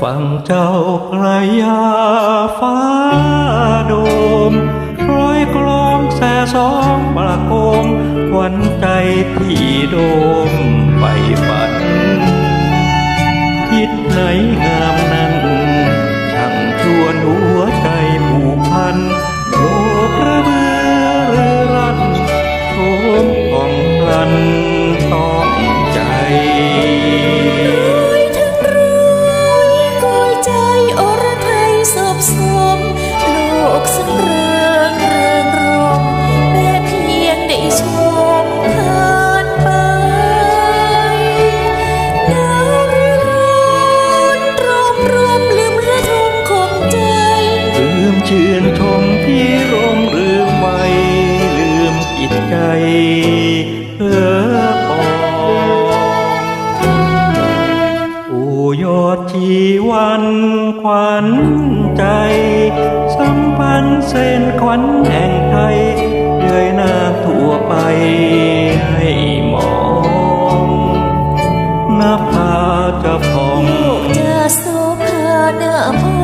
ฟังเจ้าพระยาฟ้าโดมร้อยกลองแสสองประโคมควันใจที่โดมไปไป สบสมโลกสันเริงเริงรมแม้เพียงได้ชมผ่านไปหนาวรือร้อนตรมรวมลืมระทมคงใจ ลืมชื่นชมพี่รมลืมไว้ลืมจิตใจเออปองโอ้ยอดชีวันขวัญ ใจ สัมพันธ์เส้นขวัญแห่งไทยเลื่อยหน้าทั่วไปให้มองหน้าผาจะพองจะโสภาหน้ามอง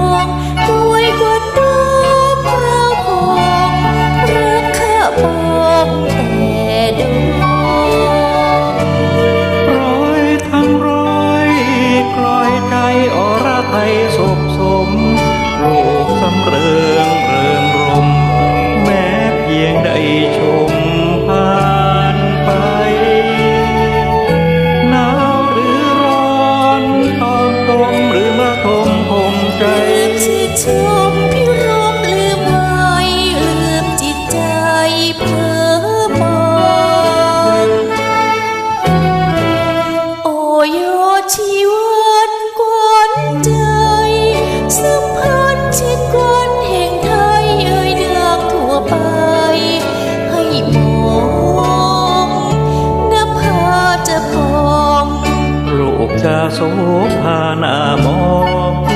โสภานามอง